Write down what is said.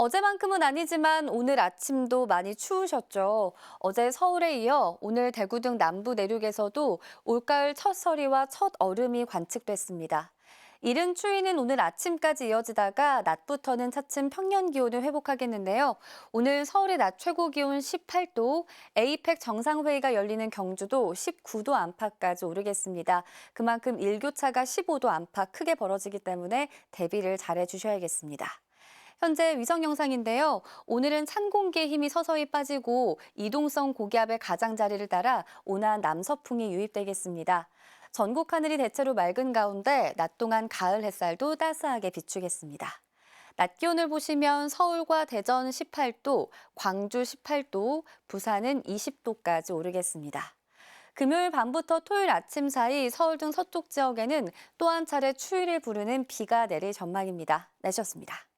어제만큼은 아니지만 오늘 아침도 많이 추우셨죠. 어제 서울에 이어 오늘 대구 등 남부 내륙에서도 올가을 첫 서리와 첫 얼음이 관측됐습니다. 이른 추위는 오늘 아침까지 이어지다가 낮부터는 차츰 평년 기온을 회복하겠는데요. 오늘 서울의 낮 최고 기온 18도, 에이펙 정상회의가 열리는 경주도 19도 안팎까지 오르겠습니다. 그만큼 일교차가 15도 안팎 크게 벌어지기 때문에 대비를 잘해 주셔야겠습니다. 현재 위성 영상인데요. 오늘은 찬 공기의 힘이 서서히 빠지고 이동성 고기압의 가장자리를 따라 온화한 남서풍이 유입되겠습니다. 전국 하늘이 대체로 맑은 가운데 낮 동안 가을 햇살도 따스하게 비추겠습니다. 낮 기온을 보시면 서울과 대전 18도, 광주 18도, 부산은 20도까지 오르겠습니다. 금요일 밤부터 토요일 아침 사이 서울 등 서쪽 지역에는 또 한 차례 추위를 부르는 비가 내릴 전망입니다. 내셨습니다.